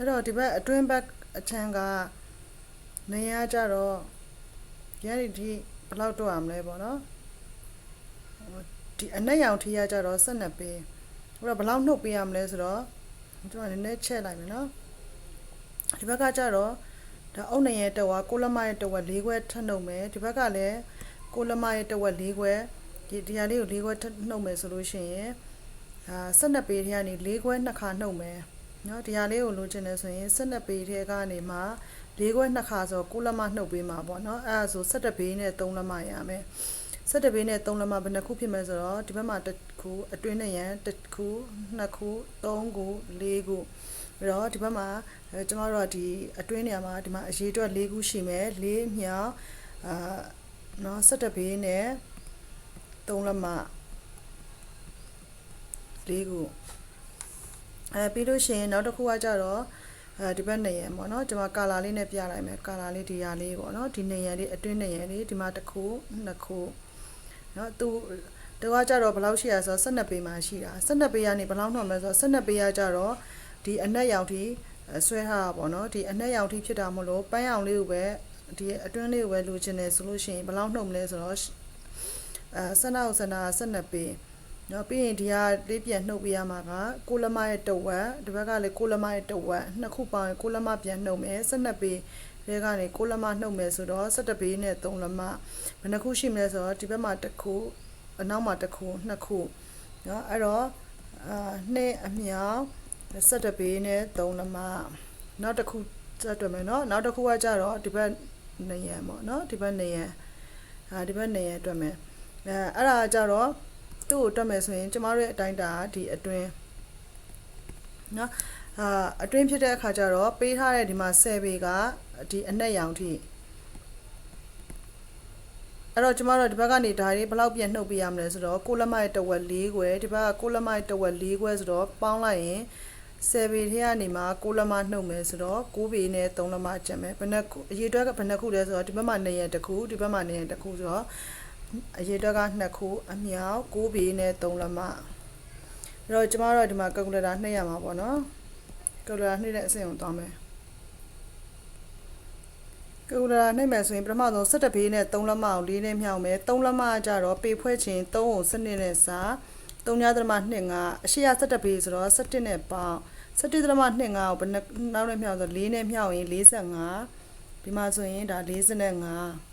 အဲ့တော့ဒီဘက်အတွင်းဘက်အချမ်းကနေရကြတော့ရည်ဒီဘယ်လောက်တော့ရမလဲပေါ့နော်ဟိုဒီအနက်ရောင်ထီရကြတော့12ပေးအဲ့တော့ဘယ်လောက်နှုတ်ပေးရမလဲဆိုတော့ကျွန်တော်နည်းနည်းချက်လိုက်မယ်နော်ဒီဘက်ကကြတော့ဒါအုတ်နေရဲ့တက်ဝါကိုလမရဲ့တက်ဝါ၄ခွဲထပ်နှုတ်မယ်ဒီဘက်ကလည်းကိုလမရဲ့တက်ဝါ၄ခွဲဒီဒီဟာလေးကို၄ခွဲထပ်နှုတ်မယ်ဆိုလို့ရှိရင်အာ12ပေးထဲကနေ၄ခွဲနှစ်ခါနှုတ်မယ် နော်ဒီဟာလေးကိုလိုချင်တယ်ဆိုရင်12ပေထဲကနေမှ၄ခွဲနှစ်ခါဆို9လက်မနှုတ်ပေးမှာပေါ့နော်အဲ့ဒါဆို17ပေနဲ့3လက်မရမယ်17ပေနဲ့3လက်မဘယ်နှခုဖြစ်မလဲဆိုတော့ဒီဘက်မှာတစ်ခုအတွင်းနဲ့ရန်တစ်ခုနှစ်ခုသုံးခုလေးခုပြီးတော့ဒီဘက်မှာအဲကျမတို့ကဒီအတွင်းနေရာမှာဒီမှာအရေးအတွက်၄ခုရှိမယ်၄မြောက်အာနော်17ပေနဲ့3လက်မ၄ခု အဲပြီးလို့ရှိရင်နောက်တစ်ခုကကြတော့အဲဒီဘက်နေရံပေါ့နော်ကျွန်မကာလာလေးနဲ့ပြလိုက်မယ်ကာလာလေးဒီဟာလေးပေါ့နော်ဒီနေရံလေးအတွင်းနေရံလေးဒီမှာတစ်ခုနှစ်ခုနော်သူသူကကြတော့ဘယ်လောက်ရှိရဆိုတော့12ပေမှာရှိတာ12ပေကနေဘယ်လောက်နှော်မလဲဆိုတော့12ပေကကြတော့ဒီအနက်ရောင်ထိအဲဆွဲထားတာပေါ့နော်ဒီအနက်ရောင်ထိဖြစ်တာမို့လို့ပန်းရောင်လေးကိုပဲဒီအတွင်းလေးကိုပဲလိုချင်တယ်ဆိုလို့ရှိရင်ဘယ်လောက်နှုတ်မလဲဆိုတော့အဲစနအောင်စနာ12ပေ နော်ပြီးရင်ဒီဟာလေးပြန်နှုတ်ပေးရမှာကကိုလမရဲ့တဝက်ဒီဘက်ကလည်းကိုလမရဲ့တဝက်နှစ်ခုပေါင်းရင်ကိုလမပြန်နှုတ်မယ်12ပေဒီကနေကိုလမနှုတ်မယ်ဆိုတော့17ပေနဲ့3လမဘယ်နှခုရှိမလဲဆိုတော့ဒီဘက်မှာတစ်ခုအနောက်မှာတစ်ခုနှစ်ခုနော်အဲ့တော့အာနှစ်အမြောက်17ပေနဲ့3လမနောက်တစ်ခုစက်တွေ့မယ်နော်နောက်တစ်ခုကကြတော့ဒီဘက်နေရံပေါ့နော်ဒီဘက်နေရံအာဒီဘက်နေရံတွေ့မယ်အဲအဲ့ဒါကြတော့ သူ့ကိုတွက်မယ်ဆိုရင်ကျမတို့ရဲ့အတိုင်းတာကဒီအတွင်းနော်အာအတွင်းဖြစ်တဲ့အခါကျတော့ပေးထားတဲ့ဒီမှာ10ပေကဒီအနက်ရောင်ထိအဲ့တော့ကျမတို့ဒီဘက်ကနေဒါလေးဘယ်လောက်ပြန်နှုတ်ပေးရမလဲဆိုတော့ကိုလက်မရဲ့တဝက်၄ခွဲဒီဘက်ကကိုလက်မရဲ့တဝက်၄ခွဲဆိုတော့ပေါင်းလိုက်ရင်10ပေထဲကနေမှ6လက်မနှုတ်မယ်ဆိုတော့9ပေနဲ့3လက်မကျန်မယ်ဘယ်နှခုအရေးအတွက်ကဘယ်နှခုလဲဆိုတော့ဒီဘက်မှာနေရတစ်ခုဒီဘက်မှာနေရတစ်ခုဆိုတော့ အရေးအတွက်က2ခုအမြောက်6ပေနဲ့3လက်မအဲ့တော့ကျမတို့ဒီမှာ calculator နှိပ်ရမှာပေါ့နော် calculator နှိပ်တဲ့အဆင့်ကိုသွားမယ် calculator နှိပ်မယ်ဆိုရင်ပထမဆုံး17ပေနဲ့3လက်မကို4နဲ့မြောက်မယ်3လက်မကကြတော့ပေဖွဲ့ခြင်း3ကိုစနစ်နဲ့စာ3ညသမ25အရှိရ17ပေဆိုတော့17နဲ့ပေါင်း17သမ25ကိုဘယ်နှနောက်နဲ့မြောက်ဆို4နဲ့မြောက်ရင်45ဒီမှာဆိုရင်ဒါ45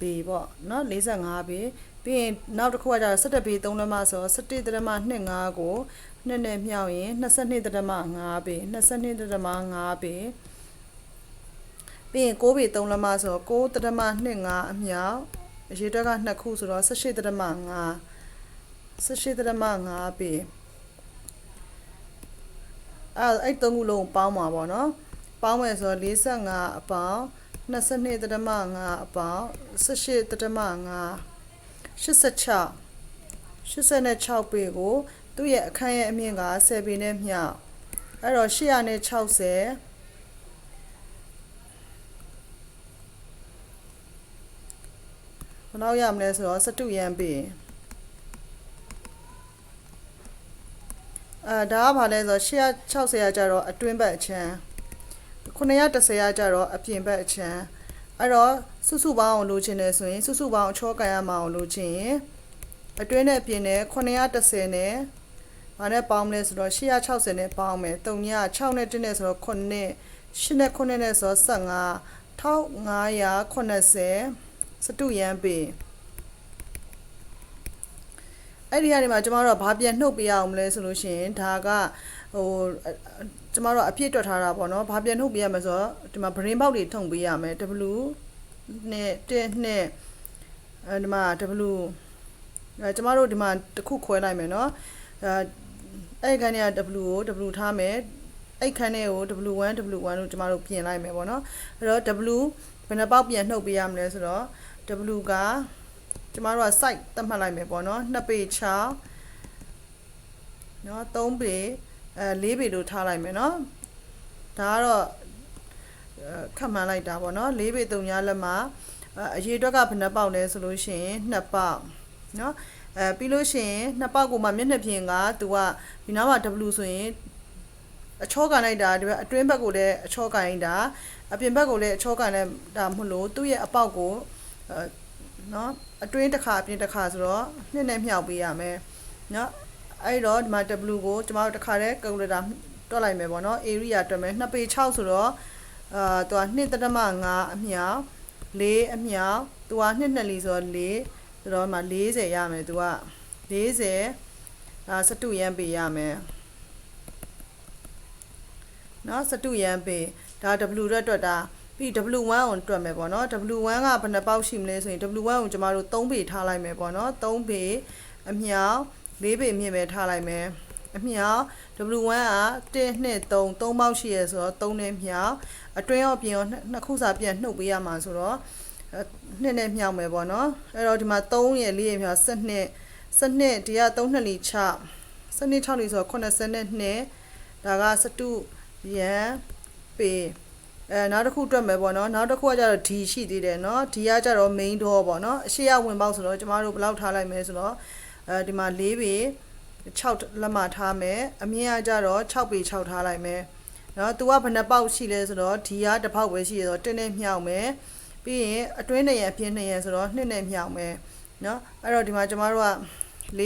ပေပေါ့နော်45ပေပြီးရင်နောက်တစ်ခုကကျတော့17ပေ3လက်မဆိုတော့17တရမ25ကိုနှစ်နဲ့မြောက်ရင်22တရမ5ပေ22တရမ5ပေပြီးရင်6ပေ3လက်မဆိုတော့6တရမ25အမြောက်အရေးအတွက်က2ခုဆိုတော့18တရမ5 18တရမ5ပေအဲ့အဲ့သုံးခုလုံးကိုပေါင်းမှာပေါ့နော်ပေါင်းမယ်ဆိုတော့45အပေါင်း 22တရမ5အပေါင်း18တရမ5 86 86ပေကို သူ့ရဲ့အခန်းရဲ့အမြင့်က10ပေနဲ့မျှအဲ့တော့860 ဘယ်လောက်ရမလဲဆိုတော့စတုရန်ပေအဲဒါကဘာလဲဆိုတော့860ရကြတော့အတွင်းဘက်အချမ်း 910ရကြတော့အပြင်ဘက်အချမ်းအဲ့တော့စုစုပေါင်းအောင်လိုချင်တယ်ဆိုရင်စုစုပေါင်းအချောကန်ရမအောင်လိုချင်ရင်အတွင်းနဲ့အပြင်နဲ့910နဲ့ဘာနဲ့ပေါင်းမလဲဆိုတော့860နဲ့ပေါင်းမယ်3ည6နဲ့1နဲ့ဆိုတော့9နဲ့8နဲ့9နဲ့ဆိုတော့15 1580စတုရန်ပေအဲ့ဒီကနေမှကျမတို့ကဘာပြန်နှုတ်ပေးရအောင်မလဲဆိုလို့ရှိရင်ဒါက ဟိုကျမတို့ကအပြည့်တွက်ထားတာပေါ့နော်ဘာပြန်နှုတ်ပေးရမလဲဆိုတော့ဒီမှာ brain box တွေထုံပေးရမယ် W နဲ့1နဲ့အဲဒီမှာ W အဲကျမတို့ဒီမှာတစ်ခုခွဲလိုက်မယ်နော်အဲအဲ့ခန်းထဲက W ကို W ထားမယ်အဲ့ခန်းထဲကို W1 W1 လို့ကျမတို့ပြင်လိုက်မယ်ပေါ့နော်အဲ့တော့ W ဘယ်နှပေါက်ပြန်နှုတ်ပေးရမလဲဆိုတော့ W ကကျမတို့က site သတ်မှတ်လိုက်မယ်ပေါ့နော်2ပေ6နော်3ပေ အဲ4ပေလို့ထားလိုက်မယ်နော်ဒါကတော့ခတ်မှန်းလိုက်တာပေါ့နော်4ပေ3ညလက်မှာအရေးအတွက်ကဘယ်နှပေါက်လဲဆိုလို့ရှိရင်2ပေါက်နော်အဲပြီးလို့ရှိရင်2ပေါက်ကိုမှမျက်နှာပြင်ကသူကဒီနားမှာ W ဆိုရင်အချောကန်လိုက်တာဒီဘက်အတွင်းဘက်ကိုလည်းအချောကန်လိုက်တာအပြင်ဘက်ကိုလည်းအချောကန်လိုက်တာမဟုတ်လို့သူ့ရဲ့အပေါက်ကိုအဲနော်အတွင်းတစ်ခါအပြင်တစ်ခါဆိုတော့နှစ်နဲ့မြှောက်ပေးရမယ်နော် အဲ့တော့ဒီမှာ W ကိုကျမတို့တစ်ခါတည်း calculator တွက်လိုက်မယ်ပေါ့နော် area တွက်မယ်2ပေ6ဆိုတော့အာသူက2.5အမြောက်4အမြောက်သူက2နှစ်လီဆိုတော့4ဆိုတော့ဒီမှာ40ရမယ်သူက40အာစတုရန်ပေးရမယ်နော်စတုရန်ပေးဒါ W ရက်တွက်တာပြီး W1 ကိုတွက်မယ်ပေါ့နော် W1 ကဘယ်နှပေါက်ရှိမလဲဆိုရင် W1 ကိုကျမတို့3ပေထားလိုက်မယ်ပေါ့နော်3ပေအမြောက် 4ပေမြင့်ပဲထားလိုက်မယ်အမြောက် W1 က1 2 3 3ပေါက်ရှိရဆိုတော့3နဲ့မြောက်အတွင်းရောပြင်ရောနှစ်ခုစာပြန်နှုတ်ပေးရမှာဆိုတော့နှစ်နဲ့မြောက်မယ်ပေါ့နော်အဲ့တော့ဒီမှာ3ရဲ့4ရဲ့မြောက်12 12ဒီက3နှစ်လီ6 12 6လီဆိုတော့82ဒါကစတုရန်ပေအဲနောက်တစ်ခုတွက်မယ်ပေါ့နော်နောက်တစ်ခုကကျတော့ D ရှိသေးတယ်နော် D ကကျတော့ main door ပေါ့နော်အရှိရဝင်ပေါက်ဆိုတော့ကျမတို့ဘယ်လောက်ထားလိုက်မယ်ဆိုတော့ အဲဒီမှာ4ပေ6လက်မထားမယ်အမြင့်ကကျတော့6ပေ6ထားလိုက်မယ်နော်သူကဘယ်နှပေါက်ရှိလဲဆိုတော့ D ကတစ်ပေါက်ပဲရှိရဆိုတော့1နဲ့မြောက်မယ်ပြီးရင်အတွင်းနဲ့ရအပြင်နဲ့ရဆိုတော့2နဲ့မြောက်မယ်နော်အဲ့တော့ဒီမှာကျမတို့က4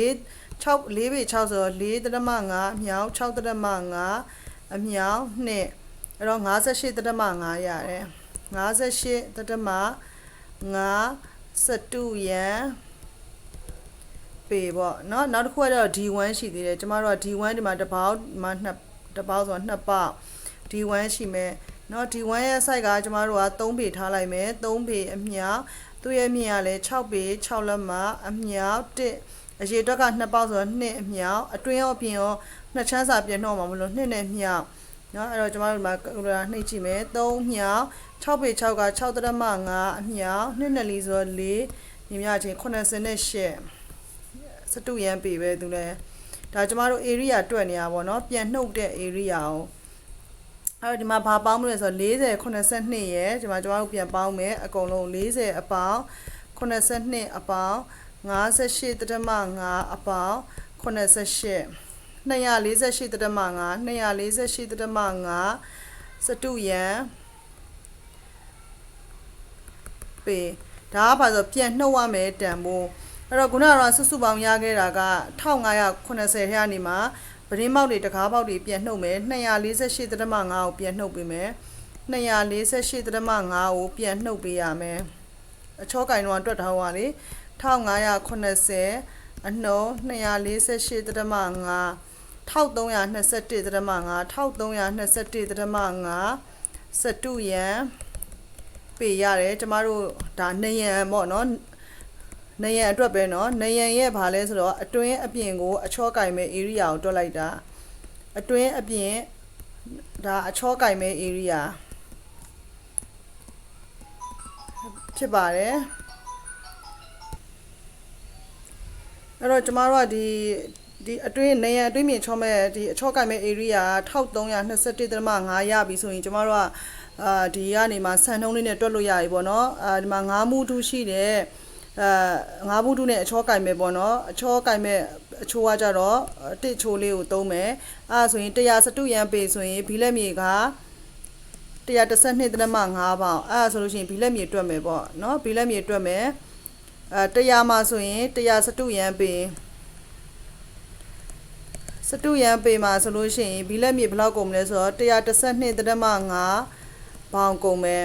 6 4ပေ6ဆိုတော့4.5အမြောက်6.5အမြောက်2အဲ့တော့58.5ရတယ်58.5စတုယံ ပေပေါ့เนาะနောက်တစ်ခုကတော့ D1 ရှိသေးတယ်ကျမတို့က D1 ဒီမှာတစ်ပေါက်ဒီမှာနှစ်တစ်ပေါက်ဆိုတော့နှစ်ပေါက် D1 ရှိမယ်เนาะ D1 ရဲ့ site ကကျမတို့က3ပေထားလိုက်မယ်3ပေအမြောက်သူ့ရဲ့မြင့်ကလည်း6ပေ6လက်မအမြောက်1အရေအတွက်က2ပေါက်ဆိုတော့2အမြောက်အတွင်းရောပြင်ရောနှစ်ချမ်းစာပြင်နှော့မှာမလို့2နဲ့မြောက်เนาะအဲ့တော့ကျမတို့ဒီမှာကယ်လနှိပ်ကြည့်မယ်3မြောက်6ပေ6က6.5အမြောက်2နဲ့လီဆိုတော့4ညီမချင်း88 စတုရန်ပေပဲသူလဲဒါကျမတို့ area တွက်နေရပါတော့ပြန်နှုတ်တဲ့ area ကိုအဲ့တော့ဒီမှာဘာပေါင်းမလဲဆိုတော့40 82ရဲ့ဒီမှာကျမတို့ပြန်ပေါင်းမယ်အကုန်လုံး40အပေါင်း82အပေါင်း58.5အပေါင်း88 248.5 248.5စတုယံပေဒါကဘာဆိုပြန်နှုတ်ရမယ်တန်ဖိုး အဲ့တော့ခုနကတော့စုစုပေါင်းရခဲ့တာက1580ထဲကနေမှပရင်းပေါက်တွေတကားပေါက်တွေပြန်နှုတ်မယ်248.5ကိုပြန်နှုတ်ပေးမယ်248.5ကိုပြန်နှုတ်ပေးရမယ်အချောကင်တော့တွက်ထားပါလေ1580အနှုံ248.5 1321.5 1321.5စတုယံပေရတယ်ကျမတို့ဒါနေရန်ပေါ့နော် နေရန်အတွက်ပဲနော်နေရန်ရဲ့ဘာလဲဆိုတော့အတွင်းအပြင်ကိုအချောကင်မဲ့ area ကိုတွက်လိုက်တာအတွင်းအပြင်ဒါအချောကင်မဲ့ area ဖြစ်ပါတယ်အဲ့တော့ကျမတို့ကဒီဒီအတွင်းနေရအတွင်းမြင်ချောမဲ့ဒီအချောကင်မဲ့ area 1321.5ရပြီဆိုရင်ကျမတို့ကအာဒီကနေမှဆန်နှုံးလေးနဲ့တွက်လို့ရပြီပေါ့နော်အာဒီမှာ9မူထူးရှိတယ် အာ9မူထူးနဲ့အချောကင်မဲ့ပေါ့နော်အချောကင်မဲ့အချိုးကကြတော့တစ်ချိုးလေးကိုသုံးမယ်အဲဆိုရင်100စတုရန်ပေဆိုရင်ဘီလက်မြေက112.5ပေါင်အဲဆိုလို့ရှိရင်ဘီလက်မြေတွက်မယ်ပေါ့နော်ဘီလက်မြေတွက်မယ်အဲ100မှာဆိုရင်100စတုရန်ပေစတုရန်ပေမှာဆိုလို့ရှိရင်ဘီလက်မြေဘယ်လောက်ကုန်မလဲဆိုတော့112.5ဘောင်ကုန်မယ်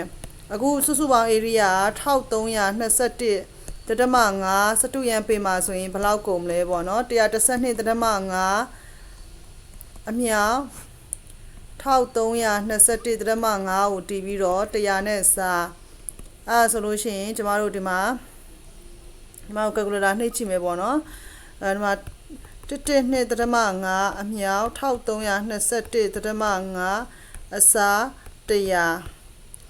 အခုစုစုပေါင်း area 1321 တဒမ5စတုရန်ပေမှာဆိုရင်ဘယ်လောက်ကုန်မလဲပေါ့နော်112တဒမ5အမြောက်1321တဒမ5ကိုတီးပြီးတော့100နဲ့စားအဲဆိုလို့ရှိရင်ကျမတို့ဒီမှာဒီမှာ calculator နှိပ်ကြည့်မယ်ပေါ့နော်အဲဒီမှာတစ်နှစ်တဒမ5အမြောက်1321တဒမ5အစား100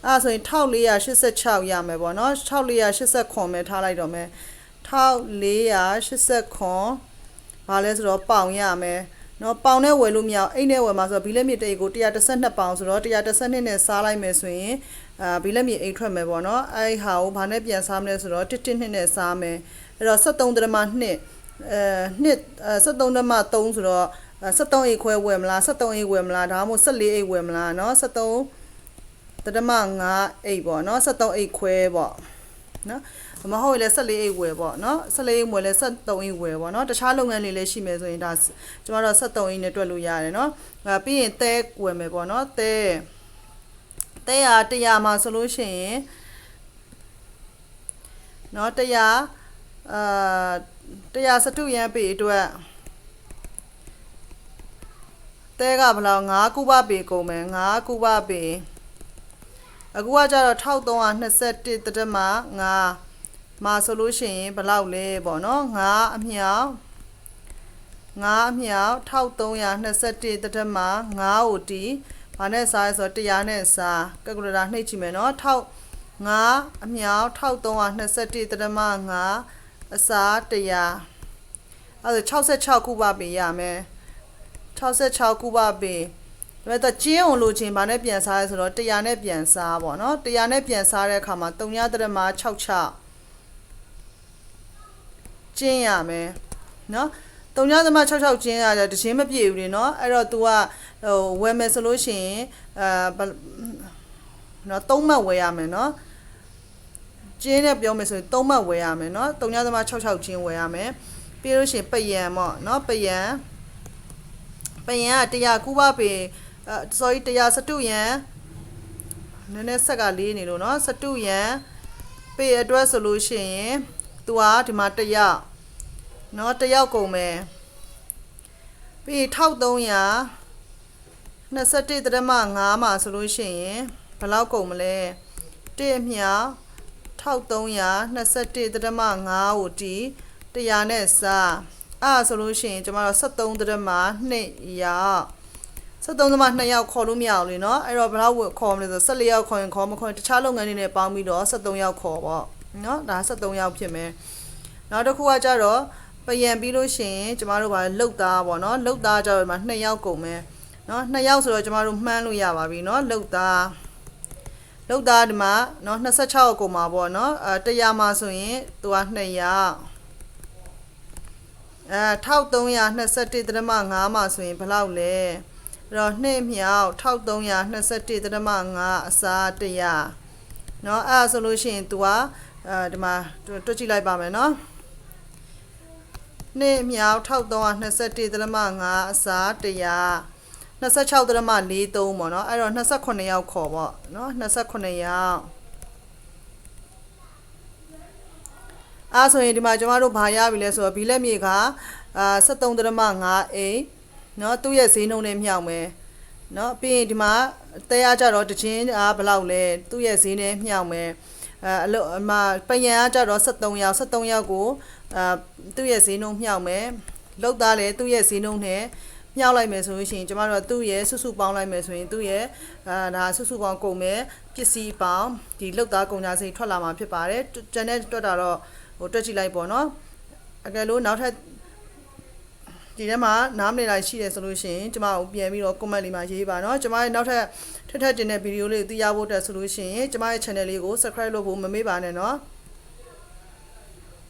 အဲ့ဆိုရင်1486ရမယ်ပေါ့နော်1489ပဲထားလိုက်တော့မယ်1489ဘာလဲဆိုတော့ပေါင်ရမယ်နော်ပေါင်နဲ့ဝယ်လို့မရအိတ်နဲ့ဝယ်မှာဆိုတော့ဘီလက်မြေတိတ်ကို112ပေါင်ဆိုတော့112နဲ့စားလိုက်မယ်ဆိုရင်အာဘီလက်မြေအိတ်ထွက်မယ်ပေါ့နော်အဲ့ဟာကိုဘာနဲ့ပြန်စားမလဲဆိုတော့112နဲ့စားမယ်အဲ့တော့73ဒရမ2အဲနှစ်73ဒရမ3ဆိုတော့73အိတ်ခွဲဝယ်မလား73အိတ်ဝယ်မလားဒါမှမဟုတ်14အိတ်ဝယ်မလားနော်73 တတမ9အိတ်ပေါ့နော်73အိတ်ခွဲပေါ့နော်မဟုတ်လေ14အိတ်ဝယ်ပေါ့နော်14အိတ်ဝယ်လဲ73အိတ်ဝယ်ပေါ့နော်တခြားလုပ်ငန်းတွေလည်းရှိမယ်ဆိုရင်ဒါကျမတို့73အိတ်နဲ့တွက်လို့ရတယ်နော်ပြီးရင်တဲဝယ်မယ်ပေါ့နော်တဲတဲရ100မှာဆိုလို့ရှိရင်နော်100အာ100စတုရန်ပေအတွက်တဲကဘယ်လောက်9ကုဘပေကုန်မယ်9ကုဘပေ9 အခုကကျတော့1321တတက်မှာ9မှာဆိုလို့ရှိရင်ဘယ်လောက်လဲပေါ့နော်9အမြောက်9အမြောက်1321တတက်မှာ9ကိုတီးဘာနဲ့စားလဲဆိုတော့100နဲ့စားကယ်ကူလေတာနှိပ်ကြည့်မယ်နော်1000 9အမြောက်1321တရမ9အစား100အဲဒါ66ခုပါပေးရမယ်66ခုပါပေးဒါပေ မဲ့သူကျင်းအောင်လို့ချင်းဗာနဲ့ပြန်စားရဲဆိုတော့100နဲ့ပြန်စားပေါ့နော်100နဲ့ပြန်စားတဲ့အခါမှာ3ရတရမ6ချကျင်းရမယ်နော်3ရတမ66ကျင်းရတဲ့တခြင်းမပြည့်ဘူးလေနော်အဲ့တော့ तू ကဟိုဝယ်မယ်ဆိုလို့ရှိရင်အဲနော်3မှတ်ဝယ်ရမယ်နော်ကျင်းနဲ့ပြောမယ်ဆိုရင်3မှတ်ဝယ်ရမယ်နော်3ရတမ66ကျင်းဝယ်ရမယ်ပြီးလို့ရှိရင်ပယံပေါ့နော်ပယံပယံက100ကုဘပင် sorry 100စတုယံနည်းနည်းဆက်ကလေးနေလို့เนาะစတုယံပေအတွက်ဆိုလို့ရှိရင်သူကဒီမှာ100เนาะ1ယောက်ကုန်မယ်ပြီး1300 21တရမ5မှာဆိုလို့ရှိရင်ဘယ်လောက်ကုန်မလဲ1အမြောက်1321တရမ5ကိုတီ100နဲ့စားအဲ့ဒါဆိုလို့ရှိရင်ကျမတို့73တရမ2ရောက် 73သမား2ယောက်ခေါ်လို့မရအောင်လေနော်အဲ့တော့ဘယ်လောက်ခေါ်မလဲဆို14ယောက်ခေါ်ရင်ခေါ်မခေါ်ရင်တခြားလုပ်ငန်းတွေနဲ့ပေါင်းပြီးတော့73ယောက်ခေါ်ပေါ့နော်ဒါ73ယောက်ဖြစ်မယ်နောက်တစ်ခုကကြတော့ပြန်ပြီးလို့ရှိရင်ကျမတို့ကလုတ်သားပေါ့နော်လုတ်သားကြတော့ဒီမှာ2ယောက်ကုန်မယ်နော်2ယောက်ဆိုတော့ကျမတို့မှန်းလို့ရပါပြီနော်လုတ်သားလုတ်သားဒီမှာနော်26အကုန်မှာပေါ့နော်အဲ100မှာဆိုရင်သူက200အဲ1321.5မှာဆိုရင်ဘယ်လောက်လဲ အဲ့တော့2မြောက်1321တရမ5အစား100เนาะအဲ့ဒါဆိုလို့ရှိရင် तू ကအဲဒီမှာတွက်ကြည့်လိုက်ပါမယ်เนาะ2မြောက်1321တရမ5အစား100 26ဒရမ43ပေါ့နော်အဲ့တော့28ရောက်ခေါ်ပေါ့နော်28ရောက်အားဆိုရင်ဒီမှာကျမတို့ဘာရပြီလဲဆိုတော့ဘီလက်မြေကအာ73ဒရမ5အိမ် နော်သူ့ရဲ့ဈေးနှုန်းနဲ့မျှောက်မယ်နော်ပြီးရင်ဒီမှာတရားကြတော့တချင်းအားဘယ်လောက်လဲသူ့ရဲ့ဈေးနဲ့မျှောက်မယ်အဲအလို့အမပယံကကြတော့73ရောက်73ရောက်ကိုအာသူ့ရဲ့ဈေးနှုန်းမျှောက်မယ်လောက်သားလဲသူ့ရဲ့ဈေးနှုန်းနဲ့မြှောက်လိုက်မယ်ဆိုလို့ရှိရင်ကျမတို့ကသူ့ရဲ့စုစုပေါင်းလိုက်မယ်ဆိုရင်သူ့ရဲ့အာဒါစုစုပေါင်းကုန်မယ်ပစ္စည်းပေါင်းဒီလောက်သားကုန်ကြစိထွက်လာမှာဖြစ်ပါတယ်ကျန်တဲ့တွက်တာတော့ဟိုတွက်ကြည့်လိုက်ပေါ့နော်အကယ်လို့နောက်ထပ် ဒီထဲမှာနားမလည်လိုက်ရှိတယ်ဆိုလို့ရှိရင်ကျမကိုပြန်ပြီးတော့ comment လေးမှာရေးပါเนาะကျမရဲ့နောက်ထပ်ထပ်ထပ်တင်တဲ့ဗီဒီယိုလေးကိုသိရဖို့အတွက်ဆိုလို့ရှိရင်ကျမရဲ့ channel လေးကို subscribe လုပ်ဖို့မမေ့ပါနဲ့เนาะ